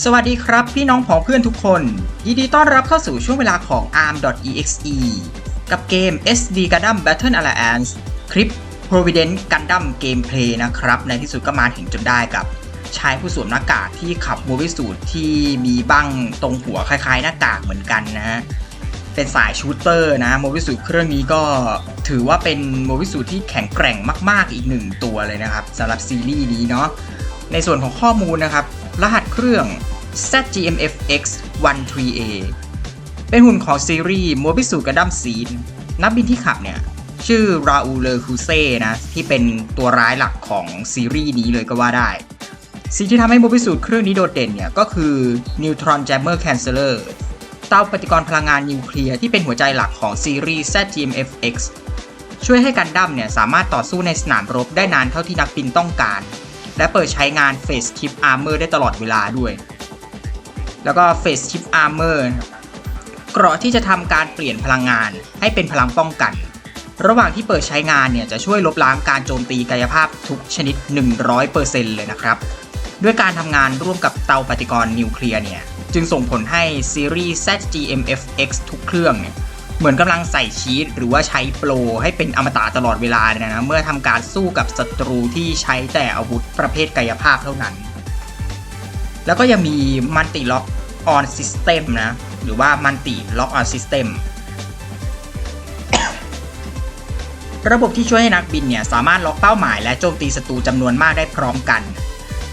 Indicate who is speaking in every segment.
Speaker 1: สวัสดีครับ พี่น้องผองเพื่อนทุกคนยินดีต้อนรับเข้าสู่ช่วงเวลาของ arm.exe กับเกม SD Gundam Battle Alliance คลิป Providence Gundam Gameplay นะครับ ในที่สุดก็มาถึงจนได้กับชายผู้สวมหน้ากากที่ขับโมบิสูตที่มีบั้งตรงหัวคล้ายๆ หน้ากากเหมือนกันนะฮะเป็นสายชูตเตอร์นะโมบิสูตเครื่องนี้ก็ถือว่าเป็นโมบิสูตที่แข็งแกร่งมาก ๆ อีกหนึ่งตัวเลยนะครับสำหรับซีรีส์นี้เนาะในส่วนของข้อมูลนะครับ เครื่อง ZGMFX 13A เป็นหุ่นของซีรีส์ m o b i s u Gundam Seed นักบินที่ขับเนี่ย ชื่อราอูเลอคูเซ่นะ ที่เป็นตัวร้ายหลักของซีรีส์นี้เลยก็ว่าได้ สิ่งที่ทำให้โมบิสูเครื่องนี้โดดเด่นเนี่ย ก็คือ Neutron Jammer Canceller เตาปฏิกรณ์พลังงานนิวเคลียร์ที่เป็นหัวใจหลักของซีรีส์ ZGMFX ช่วยให้กันดั้มเนี่ยสามารถต่อสู้ในสนามรบได้นานเท่าที่นักบินต้องการ และเปิดใช้งาน Face Chip Armor ได้ตลอดเวลาด้วย แล้วก็ Face Chip Armor เกราะที่จะทำการเปลี่ยนพลังงานให้เป็นพลังป้องกัน ระหว่างที่เปิดใช้งานเนี่ยจะช่วยลบล้างการโจมตีกายภาพทุกชนิด 100%เลยนะครับ ด้วยการทำงานร่วมกับเตาปฏิกรณ์นิวเคลียร์เนี่ย จึงส่งผลให้ซีรีส์ ZGMFX ทุกเครื่องเนี่ย เหมือนกำลังใส่ชีตหรือว่าใช้โปรให้เป็นอมตะตลอดเวลาเลยนะเมื่อทำการสู้กับศัตรูที่ใช้แต่อาวุธประเภทกายภาพเท่านั้น แล้วก็ยังมีมันติล็อกออนซิสเต็มนะ หรือว่ามันติล็อกออนซิสเต็มระบบที่ช่วยให้นักบินเนี่ยสามารถล็อกเป้าหมายและโจมตีศัตรูจำนวนมากได้พร้อมกัน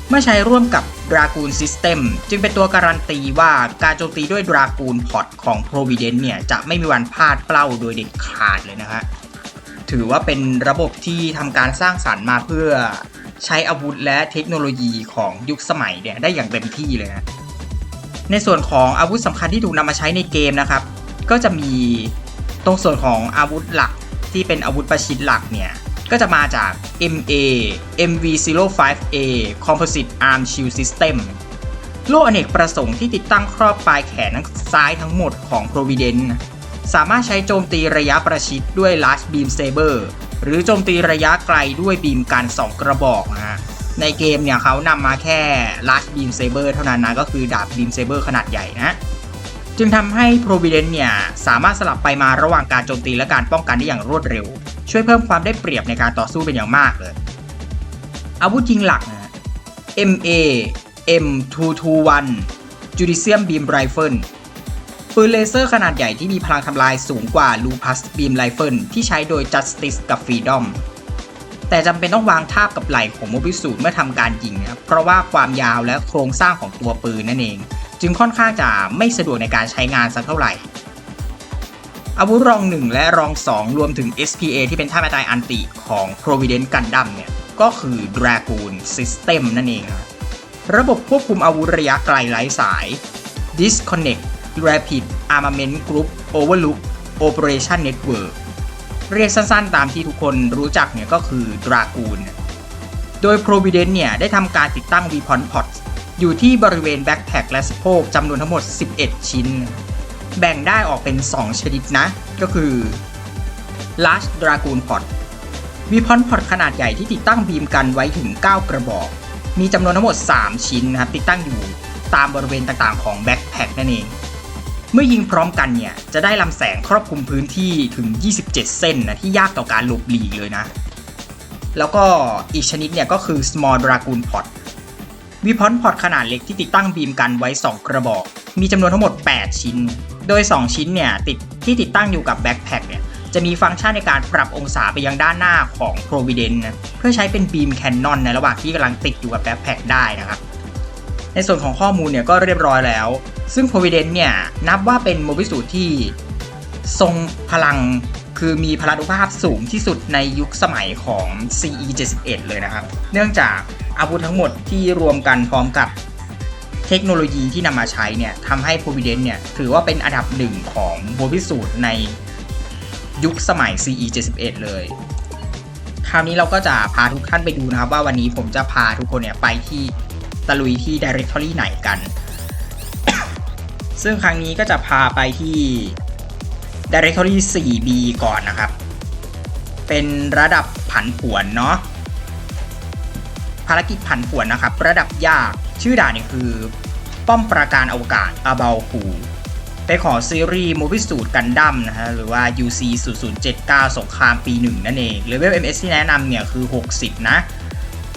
Speaker 1: เมื่อใช้ร่วมกับ Dragoon System จึงเป็นตัวการันตีว่าการโจมตีด้วย Dragoon Pod ของ Providence เนี่ย จะไม่มีวันพลาดเป้าโดยเด็ดขาดเลยนะฮะถือว่าเป็นระบบที่ทำการสร้างสรรค์มาเพื่อใช้อาวุธและเทคโนโลยีของยุคสมัยเนี่ยได้อย่างเต็มที่เลยนะในส่วนของอาวุธสำคัญที่ถูกนำมาใช้ในเกมนะครับ ก็จะมีตรงส่วนของอาวุธหลักที่เป็นอาวุธประชิดหลักเนี่ย ก็จะมาจาก MA MV05A Composite Arm Shield System โล่อเนกประสงค์ที่ติดตั้งครอบปลายแขนทั้งซ้ายทั้งหมดของ Providence สามารถใช้โจมตีระยะประชิดด้วย Large Beam Saber หรือโจมตีระยะไกลด้วยบีมกัน 2 กระบอกนะฮะในเกมเนี่ยเขานำมาแค่ Large Beam Saber เท่านั้นนะก็คือดาบ Beam Saber ขนาดใหญ่นะจึงทำให้ Providence เนี่ย สามารถสลับไปมาระหว่างการโจมตีและการป้องกันได้อย่างรวดเร็ว ช่วยเพิ่มความได้เปรียบในการต่อสู้เป็นอย่างมากเลย อาวุธยิงหลักนะ MA M221 Judicium Beam Rifle ปืนเลเซอร์ขนาดใหญ่ที่มีพลังทำลายสูงกว่า Lupus Beam Rifle ที่ใช้โดย Justice กับ Freedom แต่จำเป็นต้องวางทาบกับไหล่ของโมบิสูเมื่อทำการยิงนะครับเพราะว่าความยาวและโครงสร้างของตัวปืนนั่นเอง จึงค่อนข้างจะไม่สะดวกในการใช้งานสักเท่าไหร่ อาวุธรอง 1 และรอง 2 รวมถึง SPA ที่เป็นท่าแม่ตายอันติของ Providence Gundam เนี่ย ก็คือ Dragoon System นั่นเองครับระบบควบคุมอาวุธระยะไกลไร้สาย Disconnect Rapid Armament Group Overlook Operation Network เรียกสั้นๆตามที่ทุกคนรู้จักเนี่ยก็คือ Dragoon โดย Providence เนี่ย ได้ทำการติดตั้ง Weapon Pods อยู่ที่บริเวณแบ็คแพ็คและสะโพกจำนวนทั้งหมด 11 ชิ้น แบ่งได้ออกเป็น 2 ชนิดนะ ก็คือ Large Dragoon Pod วีพอนพอดขนาดใหญ่ที่ติดตั้งบีมกันไว้ถึง 9 กระบอก มีจำนวนทั้งหมด 3 ชิ้นนะครับติดตั้งอยู่ตามบริเวณต่างๆของแบ็คแพคนั่นเอง เมื่อยิงพร้อมกันเนี่ย จะได้ลำแสงครอบคลุมพื้นที่ถึง 27 เส้นนะที่ยากต่อการหลบหลีกเลยนะ แล้วก็อีกชนิดเนี่ยก็คือ small dragoon pod วีพอนพอดขนาดเล็กที่ติดตั้งบีมกันไว้ 2 กระบอก มีจำนวนทั้งหมด 8 ชิ้น โดย 2 ชิ้นเนี่ยติดที่ติดตั้งอยู่กับแบ็คแพคเนี่ยจะมีฟังก์ชันในการปรับองศาไปยังด้านหน้าของ Providence นะเพื่อใช้เป็นบีมแคนนอนในระหว่างที่กำลังติดอยู่กับแบ็คแพคได้นะครับในส่วนของข้อมูลเนี่ยก็เรียบร้อยแล้ว ซึ่ง Providence เนี่ยนับว่าเป็นโมบิสูที่ทรงพลังคือมีพลานุภาพสูงที่สุดในยุคสมัยของ CE 71 เลยนะครับ เนื่องจาก อาวุธทั้งหมดที่รวมกันพร้อมกับเทคโนโลยีที่นำมาใช้เนี่ยทำให้ Providence เนี่ยถือว่าเป็นอันดับหนึ่งของโมบิสูตในยุคสมัย CE 71เลย คราวนี้เราก็จะพาทุกท่านไปดูนะครับ ว่าวันนี้ผมจะพาทุกคนเนี่ยไปที่ตะลุยที่ Directory ไหนกัน ซึ่งครั้งนี้ก็จะพาไปที่ Directory 4B ก่อนนะครับ เป็นระดับผันผวนเนาะ ภารกิจผันผวนนะครับ ระดับยาก ชื่อด่านเนี่ยคือ ป้อมปราการอวกาศอาเบลคูไปขอซีรีส์มูฟิสูตรกันดั้มนะฮะหรือว่า UC 0079 สงครามปีหนึ่งนั่นเองเลเวล MS ที่แนะนำเนี่ยคือ 60 นะ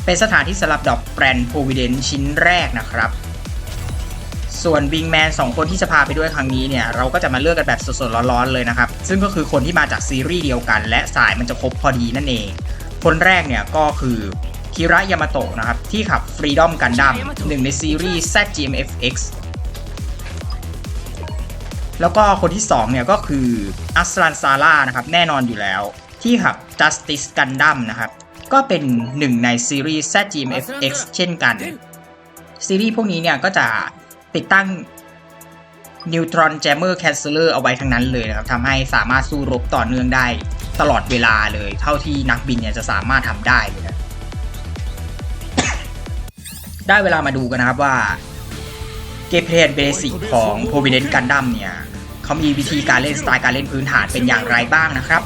Speaker 1: เป็นสถานที่สำหรับดอกแบรนด์โพวิเดนชิ้นแรกนะครับ ส่วนวิงแมน2 คนที่จะพาไปด้วยครั้งนี้เนี่ย เราก็จะมาเลือกกันแบบสดๆร้อนๆเลยนะครับ ซึ่งก็คือคนที่มาจากซีรีส์เดียวกัน และสายมันจะครบพอดีนั่นเอง คนแรกเนี่ยก็คือ คิระยามาโตะนะครับ ที่ขับ Freedom Gundam หนึ่งในซีรีส์ ZGMFX แล้วก็คนที่2เนี่ยก็คืออัสลันซาร่านะครับ แน่นอนอยู่แล้ว ที่ขับ Justice Gundam นะครับ ก็เป็นหนึ่งในซีรีส์ ZGMFX เช่นกัน ซีรีส์พวกนี้เนี่ยก็จะติดตั้ง Neutron Jammer Canceller เอาไว้ทั้งนั้นเลยนะครับทำให้สามารถสู้รบต่อเนื่องได้ตลอดเวลาเลย เท่าที่นักบินเนี่ยจะสามารถทำได้เลย ได้เวลามาดูกันนะครับว่าเกมเพลย์เบสิกของ Providence Gundam เนี่ยเขามีวิธีการเล่นสไตล์การเล่นพื้นฐานเป็นอย่างไรบ้างนะครับ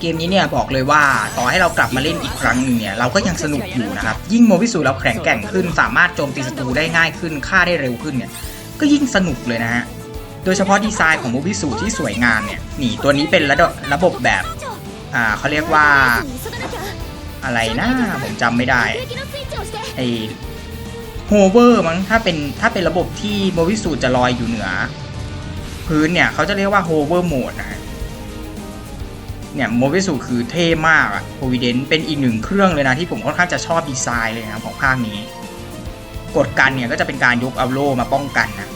Speaker 1: เกมนี้เนี่ยบอกเลยว่าต่อให้เรากลับมาเล่นอีกครั้งหนึ่งเนี่ยเราก็ยังสนุกอยู่นะครับ ยิ่งโมวิสูเราแข็งแกร่งขึ้น สามารถโจมตีศัตรูได้ง่ายขึ้นฆ่าได้เร็วขึ้นเนี่ยก็ยิ่งสนุกเลยนะฮะ โดยเฉพาะดีไซน์ของโมบิสูที่สวยงามเนี่ยนี่ตัวนี้เป็นระบบระบบแบบอ่าเขาเรียกว่าอะไรนะผมจำไม่ได้ไอโฮเวอร์มั้งถ้าเป็นถ้าเป็นระบบที่โมบิสูจะลอยอยู่เหนือ พื้นเนี่ยเขาจะเรียกว่าโฮเวอร์โหมดนะเนี่ยโมวิสูคือเท่มากอะโ o วิเดนเป็นอีกหนึ่งเครื่องเลยนะที่ผมค่อนข้างจะชอบดีไซน์เลยนะของภาคนี้ กดกันเนี่ยก็จะเป็นการยกเอาโลมาป้องกันนะ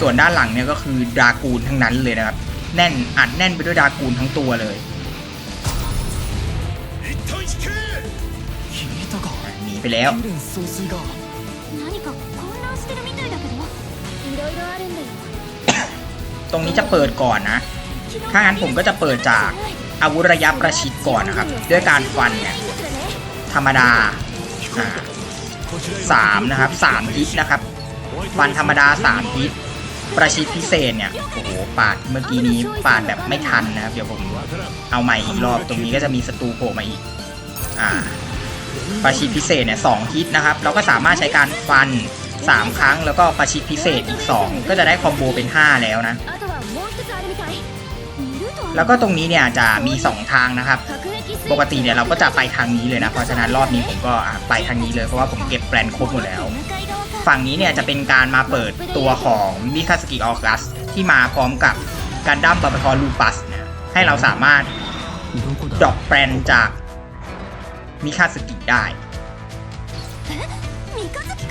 Speaker 1: ส่วนด้านหลังเนี่ยก็คือดากูนทั้งนั้นเลยนะครับ แน่นอัดแน่นไปด้วยดากูนทั้งตัวเลยหนีไปแล้วตรงนี้จะเปิดก่อนนะ ถ้างั้นผมก็จะเปิดจากอาวุธระยะประชิดก่อนนะครับ ด้วยการฟันเนี่ย ธรรมดาสามนะครับสามทิศนะครับ ฟันธรรมดาสามทิศ ประชิดพิเศษเนี่ย โอ้โห ปาดเมื่อกี้นี้ปาดแบบไม่ทันนะครับ เดี๋ยวผมเอาใหม่อีกรอบ ตรงนี้ก็จะมีศัตรูโผล่มาอีก อ่า ประชิดพิเศษเนี่ยสองฮิตนะครับ เราก็สามารถใช้การฟัน 3 ครั้ง แล้วก็ประชิดพิเศษอีก 2 ก็จะได้คอมโบเป็น 5 แล้วนะ แล้วก็ตรงนี้เนี่ยจะมี 2 ทางนะครับ ปกติเนี่ยเราก็จะไปทางนี้เลยนะ เพราะฉะนั้นรอบนี้ผมก็ไปทางนี้เลย เพราะว่าผมเก็บแปลนครบหมดแล้ว ฝั่งนี้เนี่ยจะเป็นการมาเปิดตัวของมิคาสกิออกัสที่มาพร้อมกับการดั้มบาบาอลูปัสเนี่ยให้เราสามารถดรอปแปลนจากมิคาสกิได้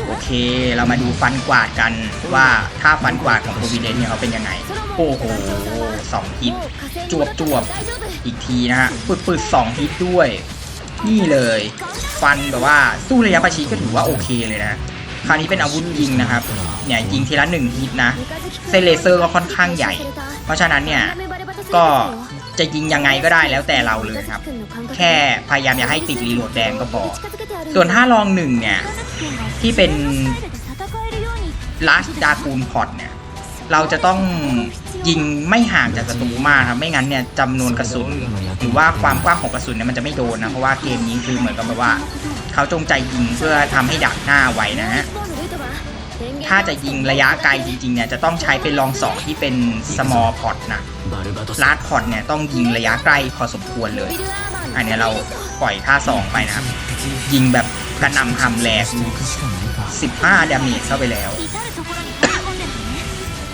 Speaker 1: โอเค เรามาดูฟันกวาดกันว่าถ้าฟันกวาดของโควิเดนเนี่ยเขาเป็นยังไง โอ้โหสองฮิตจวบจวบอีกทีนะฮะปืดปืดสองฮิตด้วย นี่เลย ฟันแบบว่าสู้ระยะประชิดก็ถือว่าโอเคเลยนะ คราวนี้เป็นอาวุธยิงนะครับ เนี่ยยิงทีละหนึ่งฮิตนะ เส้นเลเซอร์ก็ค่อนข้างใหญ่ เพราะฉะนั้นเนี่ย ก็จะยิงยังไงก็ได้แล้วแต่เราเลยครับ แค่พยายามอย่าให้ติดรีโหลดแดงก็พอ ส่วนถ้าลองหนึ่งเนี่ย ที่เป็นลัสดากูนพอตเนี่ย เราจะต้อง ยิงไม่ห่างจากกระตรูมากครับไม่งั้นเนี่ยจำนวนกระสุน หรือว่าความกว้างของกระสุนเนี่ยมันจะไม่โดนนะเพราะว่าเกมนี้คือเหมือนกับแบบว่า เขาจงใจยิงเพื่อทำให้ดักหน้าไว้นะฮะถ้าจะยิงระยะไกลจริงๆเนี่ยจะต้องใช้เป็นลองสองที่เป็นสมอล
Speaker 2: พอตนะ
Speaker 1: ลาร์ดพอตเนี่ยต้องยิงระยะใกล้พอสมควรเลย อันนี้เราปล่อยท่าสองไปนะยิงแบบกระนำทำแรง15ดาเมจเข้าไปแล้ว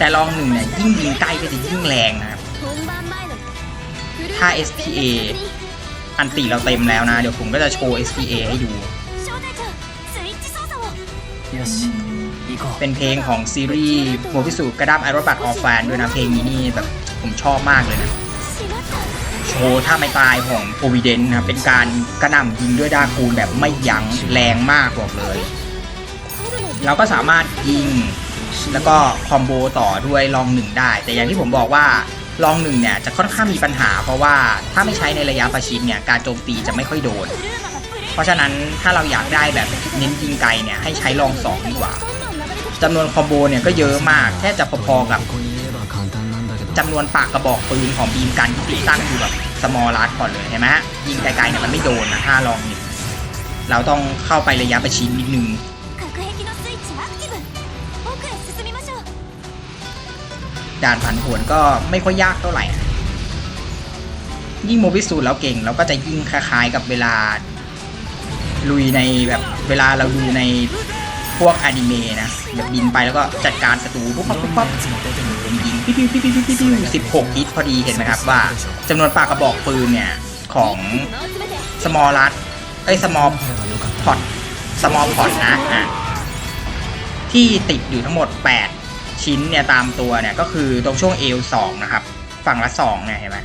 Speaker 1: แต่ลองหนึ่งเนี่ยยิ่งยิงใกล้ก็จะยิ่งแรงนะครับ ถ้า SPA อันตีเราเต็มแล้วนะ เดี๋ยวผมก็จะโชว์ SPA ให้ดู เป็นเพลงของซีรีส์โมพิสุกระดับไอรอนบัตออฟแฟนด้วยนะ เพลงนี้นี่แบบผมชอบมากเลยนะ โชว์ถ้าไม่ตายของโอวิเดนนะเป็นการกระหน่ำยิงด้วยดากูลแบบไม่ยั้งแรงมากบอกเลย เราก็สามารถยิง แล้วก็คอมโบต่อด้วยลองหนึ่งได้ แต่อย่างที่ผมบอกว่าลองหนึ่งเนี่ยจะค่อนข้างมีปัญหา เพราะว่าถ้าไม่ใช้ในระยะประชิดเนี่ยการโจมตีจะไม่ค่อยโดน เพราะฉะนั้นถ้าเราอยากได้แบบเน้นยิงไกลเนี่ยให้ใช้ลองสองดีกว่าจำนวนคอมโบเนี่ยก็เยอะมากแทบจะพอๆกับจำนวนปากกระบอกปืนของบีมกันที่ติดตั้งอยู่แบบสมอลลัดก่อนเลยเห็นไหมยิงไกลๆเนี่ยมันไม่โดนนะถ้าลองหนึ่งเราต้องเข้าไประยะประชิดนิดนึง ด่านผันผวนก็ไม่ค่อยยากเท่าไหร่ยิ่งโมบิสูแล้วเก่งเราก็จะยิ่งคล้ายๆกับเวลา ลุยในแบบเวลาเราดูในพวกอนิเมะนะแบบบินไปแล้วก็จัดการศัตรูปุ๊บปั๊บปุ๊บปั๊บยิงปิ้วปิ้วปิ้วปิ้วปิ้วสิบหกกิตพอดีเห็นไหมครับว่าจำนวนปากกระบอกปืนเนี่ย ของสมอลลัสไอ้สมอลพอตสมอลพอตนะอะที่ติดอยู่ทั้งหมด 8 ชิ้นเนี่ยตามตัวเนี่ยก็คือตรงช่วงเอวสองนะครับฝั่งละสองเนี่ยเห็นไหม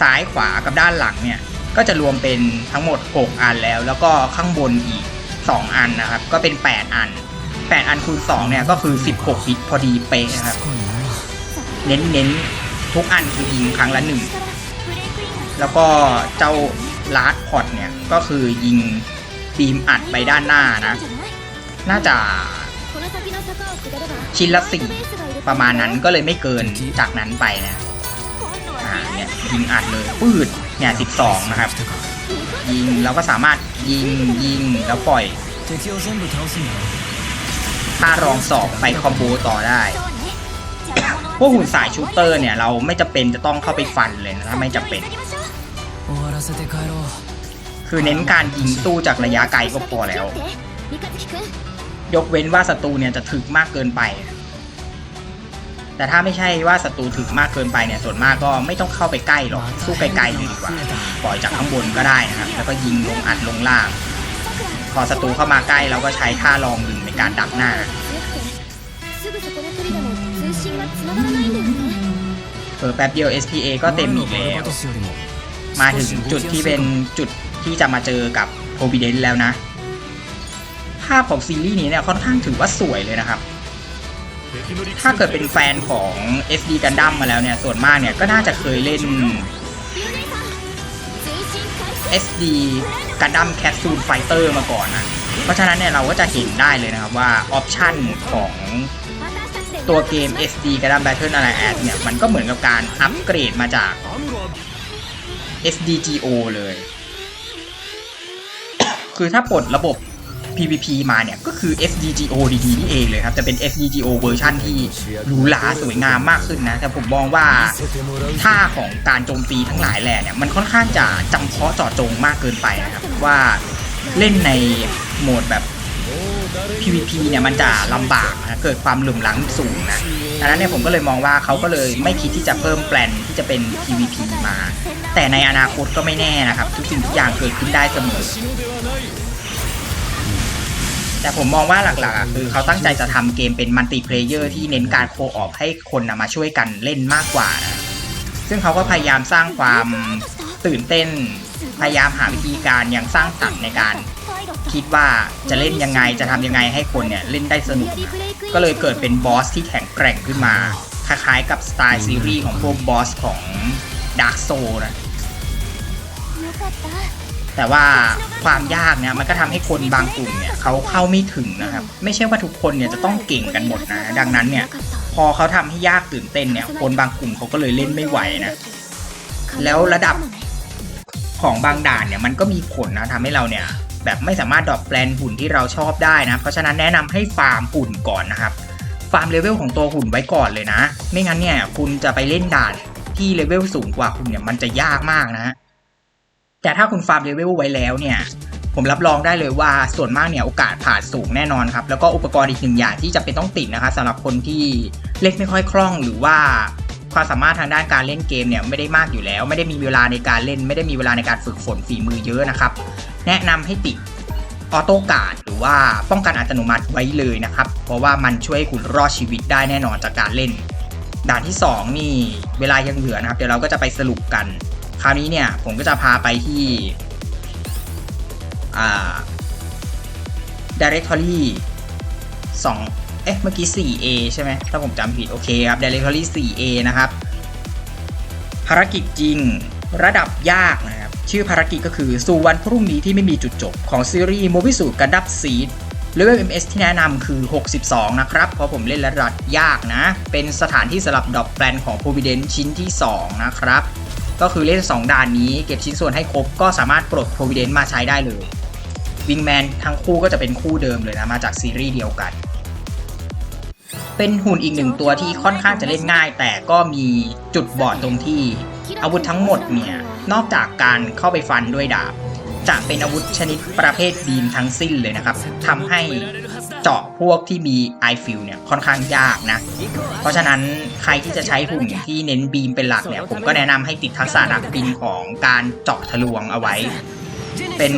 Speaker 1: ซ้ายขวากับด้านหลังเนี่ยก็จะรวมเป็นทั้งหมด 6 อันแล้ว แล้วก็ข้างบนอีก 2 อันนะครับ ก็เป็น 8 อัน 8 อันคูณ2เนี่ยก็คือ 16บิตพอดีเป๊ะนะครับ เน้นเน้นทุกอันคือยิงครั้งละ
Speaker 3: 1
Speaker 1: แล้วก็เจ้าลาร์ดพอตเนี่ยก็คือยิงบีมอัดไปด้านหน้านะ น่าจะ ชิ้นละสิ่ประมาณนั้นก็เลยไม่เกินจากนั้นไปนะเนี่ยยิงอัดเลยปืดเนี่ยสิบสองนะครับ ยิงเราก็สามารถยิงยิงแล้วปล่อยถ้ารองสอบไปคอมโบต่อได้พวกหุ่นสายชูเตอร์เนี่ยเราไม่จะเป็นจะต้องเข้าไปฟันเลยนะถ้าไม่จะเป็น คือเน้นการยิงตู้จากระยะไกลก็พอแล้ว ยกเว้นว่าศัตรูเนี่ยจะถึกมากเกินไป แต่ถ้าไม่ใช่ว่าศัตรูถึกมากเกินไปเนี่ยส่วนมากก็ไม่ต้องเข้าไปใกล้หรอกสู้ไกลๆดีกว่า ปล่อยจากข้างบนก็ได้นะครับ แล้วก็ยิงลงอัดลงล่าง พอศัตรูเข้ามาใกล้เราก็ใช้ท่าลองดึงในการดักหน้าเผอแป๊บเดียว SPA ก็เต็มอีกแล้ว มาถึงจุดที่เป็นจุดที่จะมาเจอกับโทบิเดนแล้วนะ ภาพของซีรีส์นี้เนี่ยค่อนข้างถือว่าสวยเลยนะครับ ถ้าเกิดเป็นแฟนของ SD Gundam มาแล้วเนี่ย ส่วนมากเนี่ยก็น่าจะเคยเล่น
Speaker 3: SD Gundam มแค
Speaker 1: ปซูล Fighter มาก่อนนะ เพราะฉะนั้นเนี่ยเราก็จะเห็นได้เลยนะครับว่าออปชันของตัวเกม SD Gundam Battle Alliance เนี่ย มันก็เหมือนกับการอัปเกรดมาจาก SDGO เลย คือถ้าปลดระบบ PVP มาเนี่ย ก็คือ SDGO ดีๆนี่เองเลยครับ จะเป็น SDGO เวอร์ชันที่หรูหราสวยงามมากขึ้นนะ แต่ผมมองว่าท่าของการโจมตีทั้งหลายแหล่เนี่ย มันค่อนข้างจะจำเพาะเจาะจงมากเกินไปนะครับ ว่าเล่นในโหมดแบบ PVP เนี่ยมันจะลำบากนะเกิดความหลุ่มหลังสูงนะดังนั้นเนี่ยผมก็เลยมองว่าเขาก็เลยไม่คิดที่จะเพิ่มแปลนที่จะเป็น PVP มา แต่ในอนาคตก็ไม่แน่นะครับ ทุกสิ่งทุกอย่างเกิดขึ้นได้เสมอ แต่ผมมองว่าหลักๆอ่ะคือเขาตั้งใจจะทำเกมเป็นมัลติเพลเยอร์ที่เน้นการโคออปให้คนนะมาช่วยกันเล่นมากกว่านะซึ่งเขาก็พยายามสร้างความตื่นเต้น พยายามหาวิธีการอย่างสร้างสรรค์ในการ คิดว่าจะเล่นยังไงจะทำยังไงให้คนเนี่ยเล่นได้สนุก ก็เลยเกิดเป็นบอสที่แข็งแกร่งขึ้นมา คล้ายๆกับสไตล์ซีรีส์ของพวกบอสของ Dark Soul นะ
Speaker 3: よかった
Speaker 1: แต่ว่าความยากเนี่ยมันก็ทำให้คนบางกลุ่มเนี่ยเขาเข้าไม่ถึงนะครับ ไม่ใช่ว่าทุกคนเนี่ยจะต้องเก่งกันหมดนะดังนั้นเนี่ยพอเขาทำให้ยากตื่นเต้นเนี่ยคนบางกลุ่มเขาก็เลยเล่นไม่ไหวนะแล้วระดับของบางด่านเนี่ยมันก็มีผลนะทำให้เราเนี่ยแบบไม่สามารถดรอปแปลนหุ่นที่เราชอบได้นะ เพราะฉะนั้นแนะนำให้ฟาร์มหุ่นก่อนนะครับ ฟาร์มเลเวลของตัวหุ่นไว้ก่อนเลยนะ ไม่งั้นเนี่ยคุณจะไปเล่นด่านที่เลเวลสูงกว่าคุณเนี่ยมันจะยากมากนะ แต่ถ้าคุณฟาร์มเลเวลไว้แล้วเนี่ยผมรับรองได้เลยว่าส่วนมากเนี่ยโอกาสผ่านสูงแน่นอนครับ แล้วก็อุปกรณ์อีกหนึ่งอย่างที่จะเป็นต้องติดนะคะสำหรับคนที่เล่นไม่ค่อยคล่องหรือว่าความสามารถทางด้านการเล่นเกมเนี่ยไม่ได้มากอยู่แล้ว ไม่ได้มีเวลาในการเล่น ไม่ได้มีเวลาในการฝึกฝนฝีมือเยอะนะครับ แนะนำให้ติดออโต้การ์ดหรือว่าป้องกันอัตโนมัติไว้เลยนะครับ เพราะว่ามันช่วยให้คุณรอดชีวิตได้แน่นอนจากการเล่น ด่านที่ 2 นี่เวลายังเหลือนะครับ เดี๋ยวเราก็จะไปสรุปกัน คราวนี้เนี่ยผมก็จะพาไปที่ directory 2 เอ๊ะ เมื่อกี้ 4A ใช่ไหม ถ้าผมจำผิด โอเคครับ directory 4A นะครับ ภารกิจจริงระดับยากนะครับ ชื่อภารกิจก็คือ สู่วันพรุ่งนี้ที่ไม่มีจุดจบ ของซีรีส์ m o b i s u กันดับซีดเลเวล MS ที่แนะนำคือ 62 นะครับ เพราะผมเล่นระดับยากนะ เป็นสถานที่สำหรับดอปแปลนของ Providence ชิ้นที่ 2 นะครับ ก็คือเล่น 2 ด่านนี้เก็บชิ้นส่วนให้ครบก็สามารถปลด Providence มาใช้ได้เลยวิงแมนทั้งคู่ก็จะเป็นคู่เดิมเลยนะ มาจากซีรีส์เดียวกัน เป็นหุ่นอีกหนึ่งตัวที่ค่อนข้างจะเล่นง่าย แต่ก็มีจุดบอดตรงที่ อาวุธทั้งหมดเนี่ย นอกจากการเข้าไปฟันด้วยดาบ จะเป็นอาวุธชนิดประเภทบีมทั้งสิ้นเลยนะครับทำให้ เจาะพวกที่มีไอฟิลเนี่ยค่อนข้างยากนะ เพราะฉะนั้นใครที่จะใช้หุ่นที่เน้นบีมเป็นหลักเนี่ย ผมก็แนะนำให้ติดทักษะนักบินของการเจาะทะลวงเอาไว้ เป็น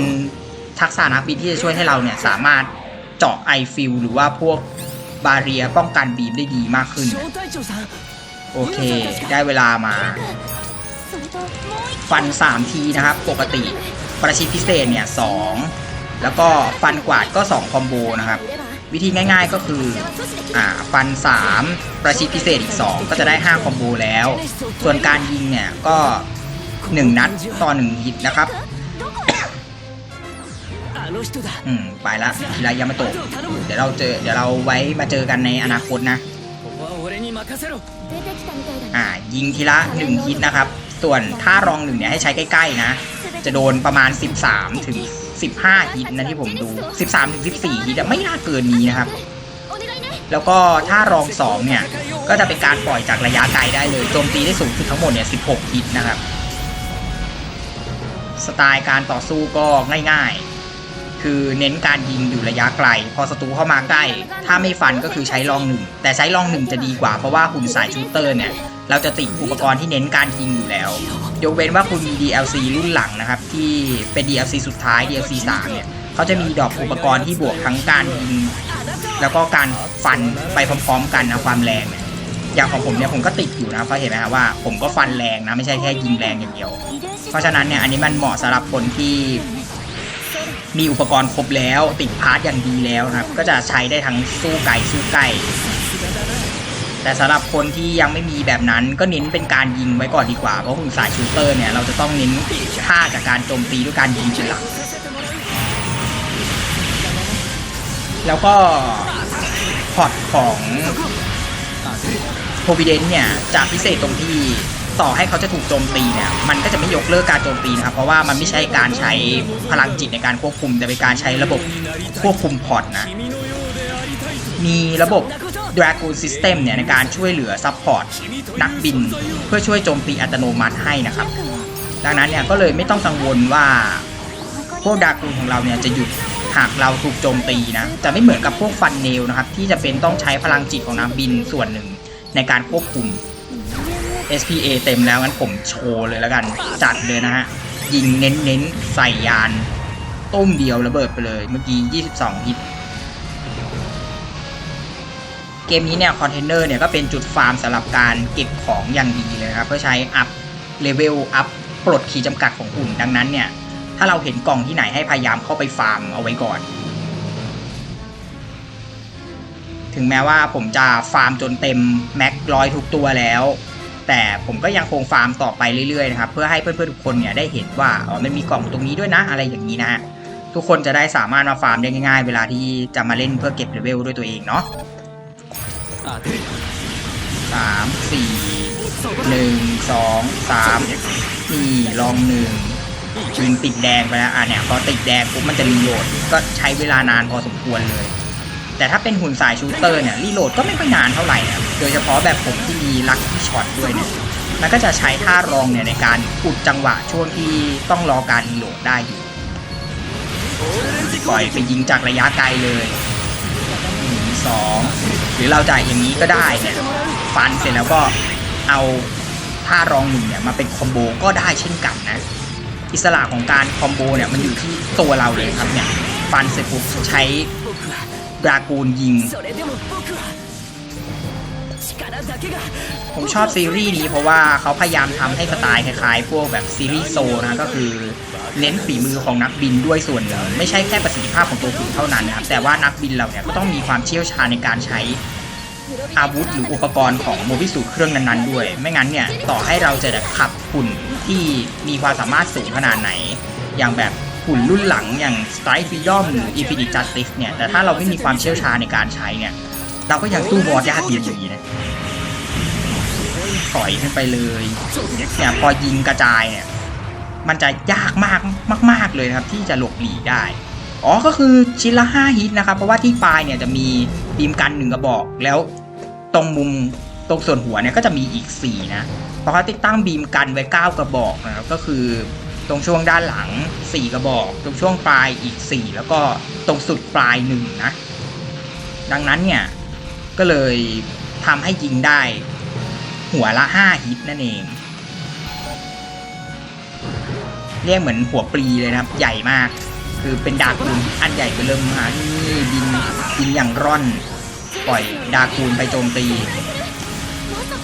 Speaker 1: ทักษะนักบินที่จะช่วยให้เราเนี่ยสามารถเจาะไอฟิลหรือว่าพวกบาเรียป้องกันบีมได้ดีมากขึ้น โอเค ได้เวลามา ฟัน 3 ทีนะครับ ปกติประชิดพิเศษเนี่ยสแล้วก็ฟันกวาดก็ 2 คอมโบนะครับ วิธีง่ายๆก็คืออ่าฟัน 3 ประชิดพิเศษอีก 2 ก็จะได้ 5 คอมโบแล้ว ส่วนการยิงเนี่ยก็ 1 นัดต่อ 1 ฮิตนะครับอืมไปละทีไรยังไม่ตกเดี๋ยวเราเจอเดี๋ยวเราไว้มาเจอกันในอนาคตนะอ่ายิงทีละ 1 ฮิตนะครับ ส่วนถ้ารองหนึ่งเนี่ยให้ใช้ใกล้ๆนะ จะโดนประมาณ 13ถึง 15ฮิตนะที่ผมดู 13ถึง14ฮิตไม่น่าเกินนี้นะครับ แล้วก็ถ้ารองสองเนี่ย ก็จะเป็นการปล่อยจากระยะไกลได้เลยโจมตีได้สูงสุดทั้งหมดเนี่ย16ฮิตนะครับ สไตล์การต่อสู้ก็ง่ายๆ คือเน้นการยิงอยู่ระยะไกล พอศัตรูเข้ามาใกล้ ถ้าไม่ฟันก็คือใช้รองหนึ่งแต่ใช้รองหนึ่งจะดีกว่าเพราะว่าหุ่นสายชูเตอร์เนี่ย เราจะติดอุปกรณ์ที่เน้นการยิงอยู่แล้ว ยกเว้นว่าคุณมี DLC รุ่นหลังนะครับ ที่เป็น DLC สุดท้าย DLC 3 เนี่ยเขาจะมีดอกอุปกรณ์ที่บวกทั้งการยิง แล้วก็การฟันไปพร้อมๆ กันนะความแรงเนี่ยอย่างของผมเนี่ยผมก็ติดอยู่นะเพราะเห็นไหมครับว่าผมก็ฟันแรงนะไม่ใช่แค่ยิงแรงอย่างเดียว เพราะฉะนั้นเนี่ยอันนี้มันเหมาะสำหรับคนที่มีอุปกรณ์ครบแล้ว ติดพาร์ทอย่างดีแล้วนะครับ ก็จะใช้ได้ทั้งสู้ไกลสู้ใกล้ แต่สำหรับคนที่ยังไม่มีแบบนั้นก็เน้นเป็นการยิงไว้ก่อนดีกว่า เพราะคุณสายชูเตอร์เนี่ยเราจะต้องเน้นท่าจากการโจมตีด้วยการยิงเป็นหลัก แล้วก็พอร์ตของโพวิเดนเนี่ยจากพิเศษตรงที่ต่อให้เขาจะถูกโจมตีเนี่ยมันก็จะไม่ยกเลิกการโจมตีนะครับ เพราะว่ามันไม่ใช่การใช้พลังจิตในการควบคุม แต่เป็นการใช้ระบบควบคุมพอร์ตนะ
Speaker 2: มีระบบ d
Speaker 1: r a g o o n System เนี่ยในการช่วยเหลือซัพพอร์ตนักบิน เพื่อช่วยโจมตีอัตโนมัติให้นะครับ ดังนั้นเนี่ยก็เลยไม่ต้องกังวลว่า พวกดากูนของเราเนี่ยจะหยุดหากเราถูกโจมตีนะจะไม่เหมือนกับพวกฟันเนลนะครับ ที่จะเป็นต้องใช้พลังจิตของนักบินส่วนหนึ่งในการควบคุม SPA เต็มแล้วงั้นผมโชว์เลยแล้วกัน จัดเลยนะฮะ ยิงเน้นๆ ใส่ยาน ต้มเดียวระเบิดไปเลย เมื่อกี้ 22ฮิต เกมนี้เนี่ยคอนเทนเนอร์เนี่ยก็เป็นจุดฟาร์มสำหรับการเก็บของอย่างดีเลยครับเพื่อใช้อัพเลเวลอัพปลดขีดจำกัดของหุ่นดังนั้นเนี่ยถ้าเราเห็นกล่องที่ไหนให้พยายามเข้าไปฟาร์มเอาไว้ก่อน ถึงแม้ว่าผมจะฟาร์มจนเต็มแม็กร้อยทุกตัวแล้ว แต่ผมก็ยังคงฟาร์มต่อไปเรื่อยๆนะครับเพื่อให้เพื่อนๆทุกคนเนี่ยได้เห็นว่าอ๋อมันมีกล่องตรงนี้ด้วยนะอะไรอย่างนี้นะฮะทุกคนจะได้สามารถมาฟาร์มได้ง่ายๆ เวลาที่จะมาเล่นเพื่อเก็บเลเวลด้วยตัวเองเนาะ สามสี่หนึ่งสองสามสี่ลองหนึ่งยินติดแดงไปแล้วอะเนี่ยพอติดแดงปุ๊บมันจะรีโหลดก็ใช้เวลานานพอสมควรเลย แต่ถ้าเป็นหุ่นสายชูเตอร์เนี่ยรีโหลดก็ไม่ค่อยนานเท่าไหร่นะโดยเฉพาะแบบผมที่มีลักที่ช็อตด้วยเนี่ยมันก็จะใช้ท่ารองเนี่ยในการอุดจังหวะช่วงที่ต้องรอการรีโหลดได้อยู่ปล่อยไปยิงจากระยะไกลเลยหนึ่งสอง หรือเราจะอย่างนี้ก็ได้เนี่ยฟันเสร็จแล้วก็เอาท่ารองหนึ่งเนี่ยมาเป็นคอมโบก็ได้เช่นกันนะอิสระของการคอมโบเนี่ยมันอยู่ที่ตัวเราเลยครับเนี่ยฟันเสร็จปุ๊บใช้ดรากูนยิง ผมชอบซีรีส์นี้เพราะว่าเขาพยายามทำให้สไตล์คล้ายๆ พวกแบบซีรีส์โซนะก็คือเน้นฝีมือของนักบินด้วยส่วนหนึ่งไม่ใช่แค่ประสิทธิภาพของตัวหุ่นเท่านั้นนะครับแต่ว่านักบินเราเนี่ยก็ต้องมีความเชี่ยวชาญในการใช้อาวุธหรืออุปกรณ์ของโมบิสูเครื่องนั้นๆด้วย ไม่งั้นเนี่ยต่อให้เราจะขับหุ่นที่มีความสามารถสูงขนาดไหน อย่างแบบหุ่นรุ่นหลังอย่าง Strike Freedom หรือ Infinite Justice เนี่ยแต่ถ้าเราไม่มีความเชี่ยวชาญในการใช้เนี่ย เราก็ยังสู้บอสยากอยู่ดีนะถอยขึ้นไปเลยเนี่ยพอยิงกระจายเนี่ย มันจะยากมากมาก ๆเลยครับ ที่จะหลบหลีกได้ อ๋อก็คือชิ้นละ5ฮิตนะครับ เพราะว่าที่ปลายเนี่ยจะมีบีมกันหนึ่งกระบอก แล้วตรงมุมตรงส่วนหัวเนี่ยก็จะมีอีก 4 นะ เพราะเขาติดตั้งบีมกันไว้ 9 กระบอกนะครับ ก็คือตรงช่วงด้านหลัง 4 กระบอก ตรงช่วงปลายอีก 4 แล้วก็ตรงสุดปลายหนึ่งนะ ดังนั้นเนี่ย ก็เลยทำให้ยิงได้ หัวละ 5 ฮิตนั่นเอง เรียกเหมือนหัวปลีเลยนะครับ ใหญ่มาก คือเป็นดาคูนอันใหญ่ไปเริ่มมานี่บินบินอย่างร่อน ปล่อยดาคูนไปโจมตี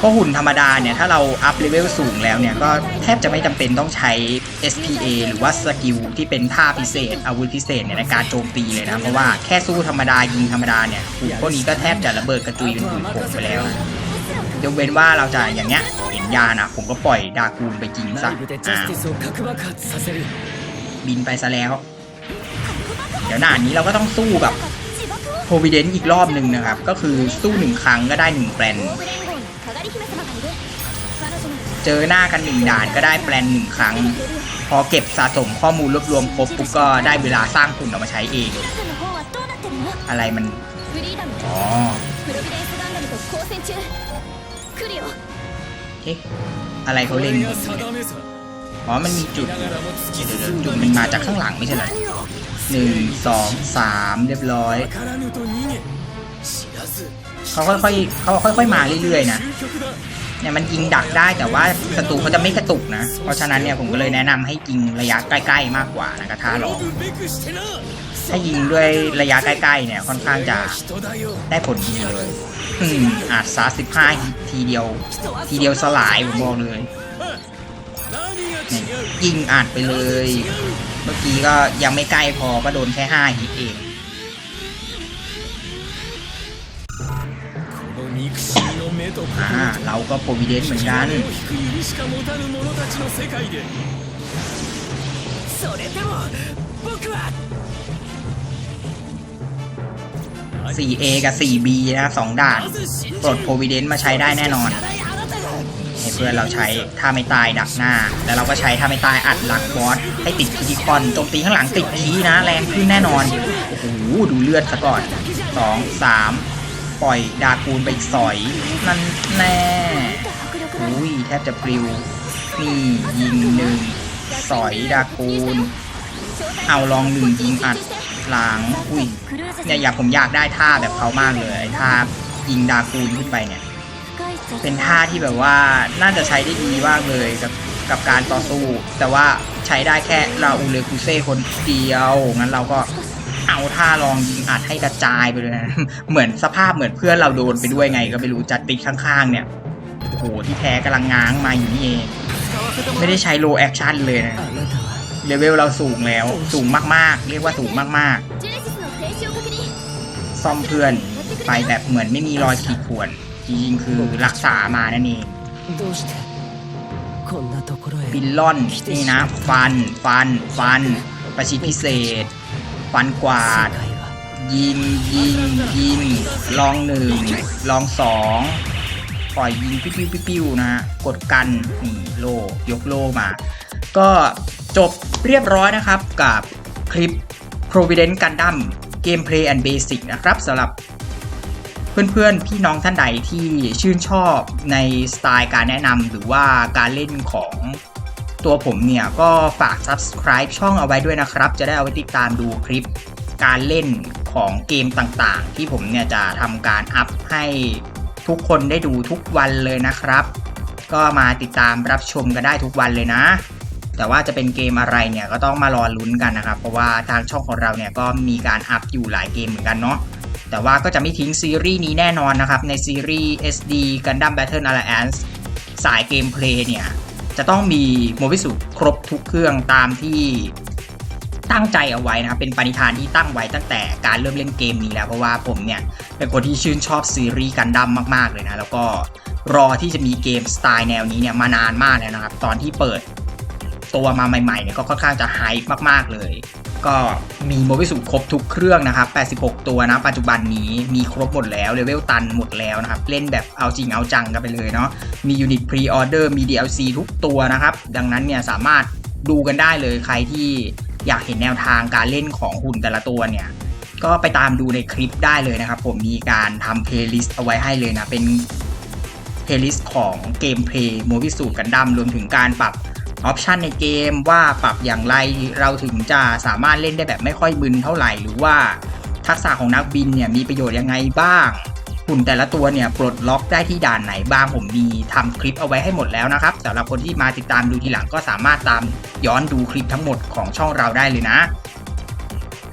Speaker 1: ราะหุ่นธรรมดาเนี่ยถ้าเราอัพเลเวลสูงแล้วเนี่ยก็แทบจะไม่จำเป็นต้องใช้ SPA หรือว่าสกิลที่เป็นท่าพิเศษ อาวุธพิเศษเนในการโจมตีเลยนะเพราะว่าแค่สู้ธรรมดายิงธรรมดาเนี่ยหุ่นพวกนี้ก็แทบจะระเบิดกระจุยเป็นหุ่นผงไปแล้วยกเว้นว่าเราจะอย่างเงี้ยเห็นยานะผมก็ปล่อยดากูลไปจริงซะอ่บินไปซะแล้ว เดี๋ยวหน้านี้เราก็ต้องสู้กับโพวิเดนอีกรอบหนึ่งนะครับ ก็คือสู้หนึ่งครั้งก็ได้หนึ่งแปลน เจอหน้ากันหนึ่งด่านก็ได้แปลนหนึ่งครั้ง พอเก็บสะสมข้อมูลรวบรวมครบปุ๊บก็ได้เวลาสร้างคุณออกมาใช้เอง อะไรมันอ๋ออะไรเขาเล่นอ๋อมันมีจุดจุดมันมาจากข้างหลังไม่ใช่หรอหนึ่งสองสามเรียบร้อยเขาค่อยๆเขาค่อยๆมาเรื่อยๆนะ เนี่ยมันยิงดักได้แต่ว่าศัตรูเขาจะไม่กระตุกนะ เพราะฉะนั้นเนี่ยผมก็เลยแนะนำให้ยิงระยะใกล้ ๆ มากกว่านะกระทาหลอกถ้ายิงด้วยระยะใกล้ๆเนี่ยค่อนข้างจะได้ผลดีเลยอาจซาสิบห้าทีเดียว ทีเดียวสลายผมบอกเลยยิงอาจไปเลย เมื่อกี้ก็ยังไม่ใกล้พอก็โดนแค่ห้าหิตเอง อ่าเราก็โปรวิเดนเหมือนกัน
Speaker 2: สี่เอ
Speaker 1: กับสี่บีนะสองด่านปลดโพวิเดนมาใช้ได้แน่นอนเพื่อนเราใช้ถ้าไม่ตายดักหน้า แล้วเราก็ใช้ถ้าไม่ตายอัดหลักบอสให้ติดคีคอนโจมตีข้างหลังติดคีนะ แรงขึ้นแน่นอน โอ้โหดูเลือดซะก่อนสองสาม ปล่อยดากูลไปสอย นั่นแน่อุ้ยแทบจะปลิว นี่ยิงหนึ่งสอยดากูล เอาลองหนึ่งยิงอัดหลังอุ้ยเนี่ยอยากผมอยากได้ท่าแบบเขามากเลยท่ายิงดากูลขึ้นไปเนี่ย เป็นท่าที่แบบว่าน่าจะใช้ได้ดีมากเลยกับกับการต่อสู้ แต่ว่าใช้ได้แค่ราอูเลคูเซ่คนเดียวงั้นเราก็ เอาท่าลองยิงอัดให้กระจายไปเลยนะ เหมือนสภาพเหมือนเพื่อนเราโดนไปด้วยไง ก็ไม่รู้จัดติดข้างๆ เนี่ยโอ้โหที่แท้กำลังง้างมาอยู่นี่เอง ไม่ได้ใช้โลแอคชั่นเลยนะเลเวลเราสูงแล้วสูงมากๆ เรียกว่าสูงมากๆ ซ่อมเพื่อนไปแบบเหมือนไม่มีรอยขีดข่วนจริงๆคือรักษามานั่นเองบิลลอนนี่นะ ฟัน ฟัน ฟัน ประชิดพิเศษ ฟันกวาด ยิงยิงยิงลองหนึ่งลองสองปล่อยยิงปิ้วปิ้วปิ้วนะฮะกดกันนี่โลยกโลมา ก็จบเรียบร้อยนะครับกับคลิป Providence Gundam Gameplay and Basic นะครับสำหรับเพื่อนๆ พี่น้องท่านใดที่ชื่นชอบในสไตล์การแนะนำหรือว่าการเล่นของ ตัวผมเนี่ยก็ฝาก subscribe ช่องเอาไว้ด้วยนะครับ จะได้เอาไว้ติดตามดูคลิปการเล่นของเกมต่างๆ ที่ผมเนี่ยจะทำการอัพให้ทุกคนได้ดูทุกวันเลยนะครับ ก็มาติดตามรับชมกันได้ทุกวันเลยนะ แต่ว่าจะเป็นเกมอะไรเนี่ยก็ต้องมารอลุ้นกันนะครับ เพราะว่าทางช่องของเราเนี่ยก็มีการอัพอยู่หลายเกมเหมือนกันเนาะแต่ว่าก็จะไม่ทิ้งซีรีส์นี้แน่นอนนะครับ ในซีรีส์ SD Gundam Battle Alliance สายเกมเพลย์เนี่ย จะต้องมีโมบิสุครบทุกเครื่องตามที่ตั้งใจเอาไว้นะครับเป็นปณิธานที่ตั้งไว้ตั้งแต่การเริ่มเล่นเกมนี้แล้วเพราะว่าผมเนี่ยเป็นคนที่ชื่นชอบซีรีส์กันดั้มมากๆเลยนะแล้วก็รอที่จะมีเกมสไตล์แนวนี้เนี่ยมานานมากแล้วนะครับ ตอนที่เปิดตัวมาใหม่ๆเนี่ยก็ค่อนข้างจะไฮป์มากๆเลย ก็มีโมบิสูครบทุกเครื่องนะครับ 86 ตัวนะปัจจุบันนี้มีครบหมดแล้วเลเวลตันหมดแล้วนะครับ เล่นแบบเอาจริงเอาจังกันไปเลยเนาะมียูนิตพรีออเดอร์มี DLC ทุกตัวนะครับ ดังนั้นเนี่ยสามารถดูกันได้เลยใครที่อยากเห็นแนวทางการเล่นของหุ่นแต่ละตัวเนี่ยก็ไปตามดูในคลิปได้เลยนะครับ ผมมีการทำเพลย์ลิสต์เอาไว้ให้เลยนะ เป็นเพลย์ลิสต์ของเกมเพลย์โมบิสูกันดั้มรวมถึงการปรับ ออปชันในเกมว่าปรับอย่างไรเราถึงจะสามารถเล่นได้แบบไม่ค่อยบึนเท่าไหร่ หรือว่าทักษะของนักบินเนี่ยมีประโยชน์ยังไงบ้างหุ่นแต่ละตัวเนี่ยปลดล็อกได้ที่ด่านไหนบ้างผมมีทำคลิปเอาไว้ให้หมดแล้วนะครับสำหรับคนที่มาติดตามดูทีหลังก็สามารถตามย้อนดูคลิปทั้งหมดของช่องเราได้เลยนะ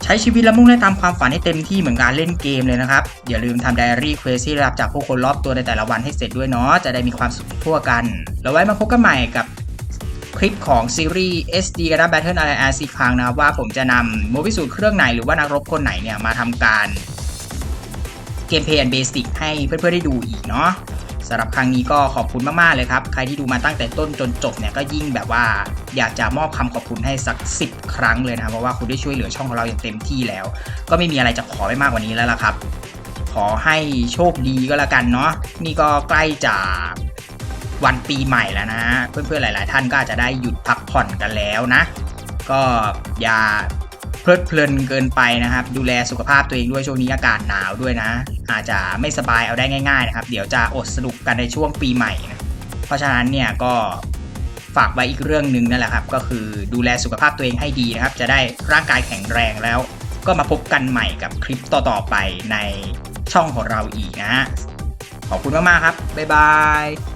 Speaker 1: ใช้ชีวิตและมุ่งได้ตามความฝันให้เต็มที่เหมือนการเล่นเกมเลยนะครับ อย่าลืมทำไดอารี่เควสที่รับจากผู้คนรอบตัวในแต่ละวันให้เสร็จด้วยเนาะจะได้มีความสุขทั่วกัน แล้วไว้มาพบกันใหม่กับ คลิปของซีรีส์ SD กันนะ Battle Alliance อีกครั้งนะครับว่าผมจะนำโมบิสูตรเครื่องไหนหรือว่านักรบคนไหนเนี่ยมาทำการเกมเพลย์เบสิกให้เพื่อนๆได้ดูอีกเนาะสำหรับครั้งนี้ก็ขอบคุณมากๆเลยครับ ใครที่ดูมาตั้งแต่ต้นจนจบเนี่ยก็ยิ่งแบบว่าอยากจะมอบคำขอบคุณให้สัก 10 ครั้งเลยนะครับเพราะว่าคุณได้ช่วยเหลือช่องของเราอย่างเต็มที่แล้ว ก็ไม่มีอะไรจะขอไปมากกว่านี้แล้วล่ะครับ ขอให้โชคดีก็แล้วกันเนาะนี่ก็ใกล้จะ วันปีใหม่แล้วนะ เพื่อนๆหลาย ๆ ท่านก็อาจจะได้หยุดพักผ่อนกันแล้วนะ ก็อย่าเพลิดเพลินเกินไปนะครับ ดูแลสุขภาพตัวเองด้วยช่วงนี้อากาศหนาวด้วยนะ อาจจะไม่สบายเอาได้ง่ายๆนะครับ เดี๋ยวจะอดสนุกกันในช่วงปีใหม่นะเพราะฉะนั้นเนี่ยก็ฝากไว้อีกเรื่องหนึ่งนั่นแหละครับ ก็คือดูแลสุขภาพตัวเองให้ดีนะครับ จะได้ร่างกายแข็งแรงแล้ว ก็มาพบกันใหม่กับคลิปต่อๆไปในช่องของเราอีกนะฮะขอบคุณมากๆครับบ๊ายบาย